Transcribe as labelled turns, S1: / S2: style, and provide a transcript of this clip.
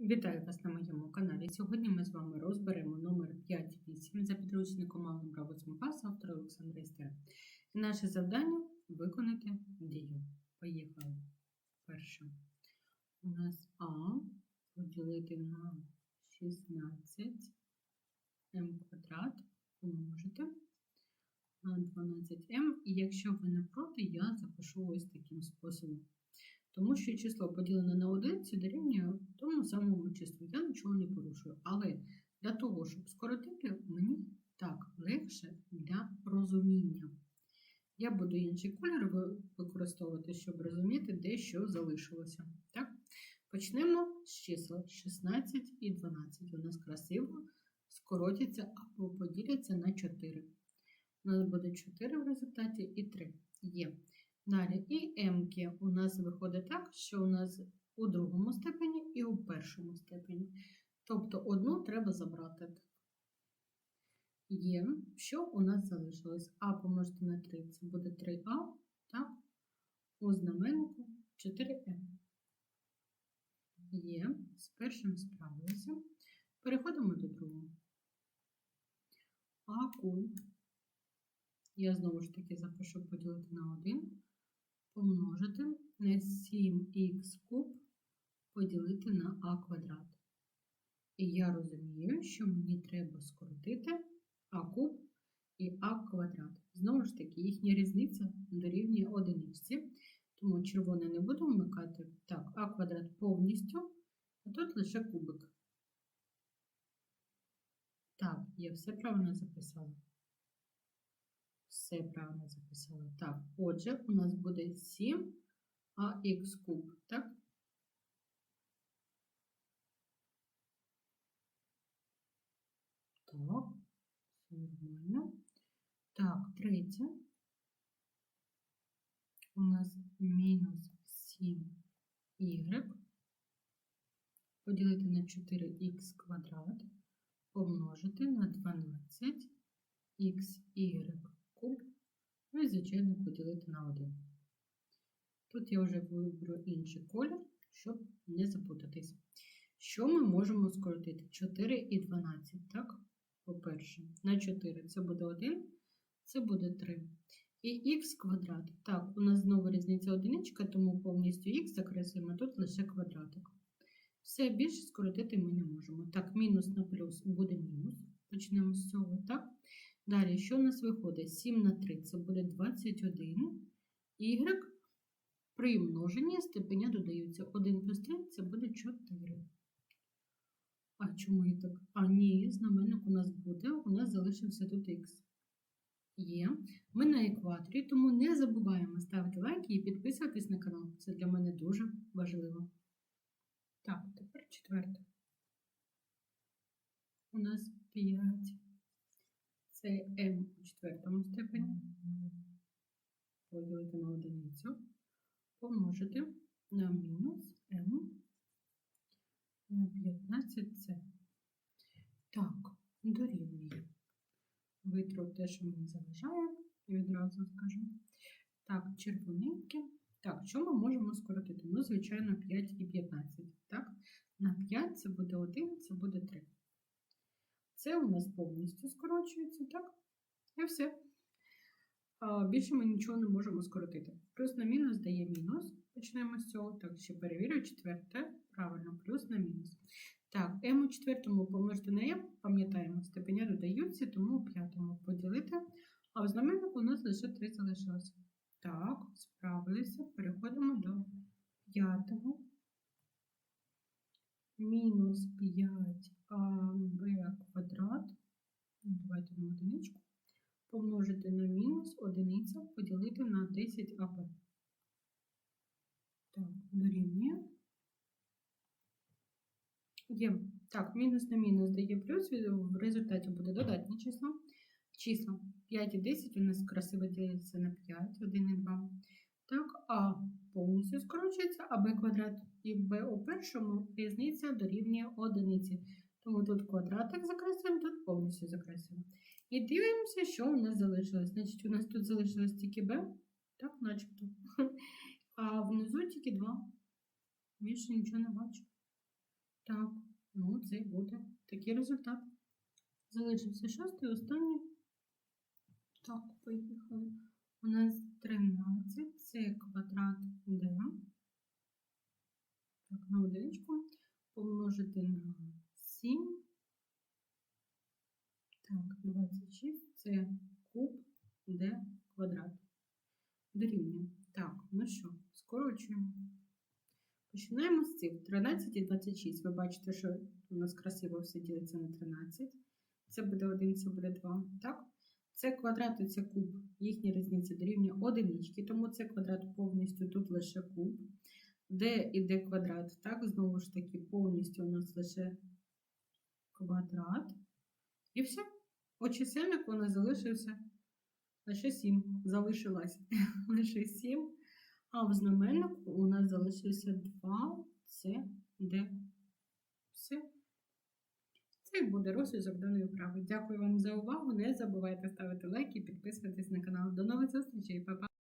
S1: Вітаю вас на моєму каналі. Сьогодні ми з вами розберемо номер 5-8 за підручником Алгебра 8 класу автора Олександра Істера. І наше завдання виконати дію. Поїхали. Перше. У нас А поділити на 16 м квадрат помножити на 12m. І якщо ви не проти, я запишу ось таким способом. Тому що число поділене на одиницю дорівнює тому самому числу. Я нічого не порушую. Але для того, щоб скоротити, мені так легше для розуміння. Я буду інший колір використовувати, щоб розуміти, де що залишилося. Так? Почнемо з числа 16 і 12. У нас красиво скоротяться або поділяться на 4. У нас буде 4 в результаті і 3. Є. Далі і М-ки у нас виходить так, що у нас у другому степені і у першому степені. Тобто одну треба забрати. Є, що у нас залишилось? А помножити на 3, це буде 3А, так? У знаменнику 4М. Є, з першим справилися. Переходимо до другого. А куб. Я знову ж таки запишу поділити на 1 помножити на 7х куб поділити на а квадрат. І я розумію, що мені треба скоротити а куб і а квадрат. Знову ж таки, їхня різниця дорівнює одиничці, тому червоне не буду вмикати. Так, а квадрат повністю, а тут лише кубик. Так, я все правильно записала. Все правильно записала. Так, отже, у нас буде 7 ах куб, так? Так, все нормально. Так, третє. У нас мінус 7y поділити на 4х квадрат помножити на 12 xy куб, ну і, звичайно, поділити на 1. Тут я вже виберу інший колір, щоб не запутатись. Що ми можемо скоротити? 4 і 12, так? По-перше, на 4 це буде 1, це буде 3. І х квадрат. Так, у нас знову різниця одиничка, тому повністю х закреслюємо, тут лише квадратик. Все більше скоротити ми не можемо. Так, мінус на плюс буде мінус. Почнемо з цього, так? Далі, що у нас виходить? 7 на 3 це буде 21. Y при множенні степеня додаються 1 плюс 3 це буде 4. А чому я так? А ні, знаменник у нас буде, у нас залишився тут х. Є. Ми на екваторі, тому не забуваємо ставити лайки і підписуватись на канал. Це для мене дуже важливо. Так, тепер четверте. У нас 5. Це m у четвертому степені. Поділити на одиницю. Помножити на мінус m на 15c. Так, дорівнює. Витру те, що мені заважає, і відразу скажу. Так, червоненьке. Так, що ми можемо скоротити? Ну, звичайно, 5 і 15. Так? На 5 це буде 1, це буде 3. Це у нас повністю скорочується, так? І все. Більше ми нічого не можемо скоротити. Плюс на мінус дає мінус. Почнемо з цього. Так, ще перевірю четверте. Правильно, плюс на мінус. Так, m у четвертому помножити на m, пам'ятаємо, степеня додаються, тому у п'ятому поділити. А в знаменнику у нас лише 3 залишилося. Так, справилися. Переходимо до п'ятого. Мінус 5аб квадрат. Ну, Давайте на одиничку. Помножити на мінус одиниця, поділити на 10аб. Так, дорівнює. Є. Так, мінус на мінус дає плюс, в результаті буде додатнє число. Числа 5 і 10 у нас красиво діляться на 5, 1 і 2. Так, а повністю скорочується, а b квадрат і b у першому різниця дорівнює одиниці. Тому тут квадратик закреслюємо, тут повністю закреслюємо. І дивимося, що у нас залишилось. Значить, у нас тут залишилось тільки b, Так, начебто. А внизу тільки два. Більше нічого не бачу. Так, ну це буде такий результат. Залишився шостий, останній. Так, поїхали. У нас 13, це квадрат d. Так, на одиничку помножити на 7. Так, 26 це куб d квадрат. Дорівнює. Так, ну що, скорочуємо. Починаємо з цих 13 і 26. Ви бачите, що у нас красиво все ділиться на 13. Це буде 1, це буде 2. Так? Це квадрат і це куб. Їхня різниця дорівнює одинички, тому це квадрат повністю тут лише куб. d і d квадрат, так, знову ж таки, повністю у нас лише квадрат. І все. У чисельнику у нас залишився лише 7. Залишилась лише 7. А в знаменнику у нас залишився 2 С, Д. Все. Це буде розв'язок даної вправи. Дякую вам за увагу. Не забувайте ставити лайки і підписуватись на канал. До нових зустрічей, Па-па!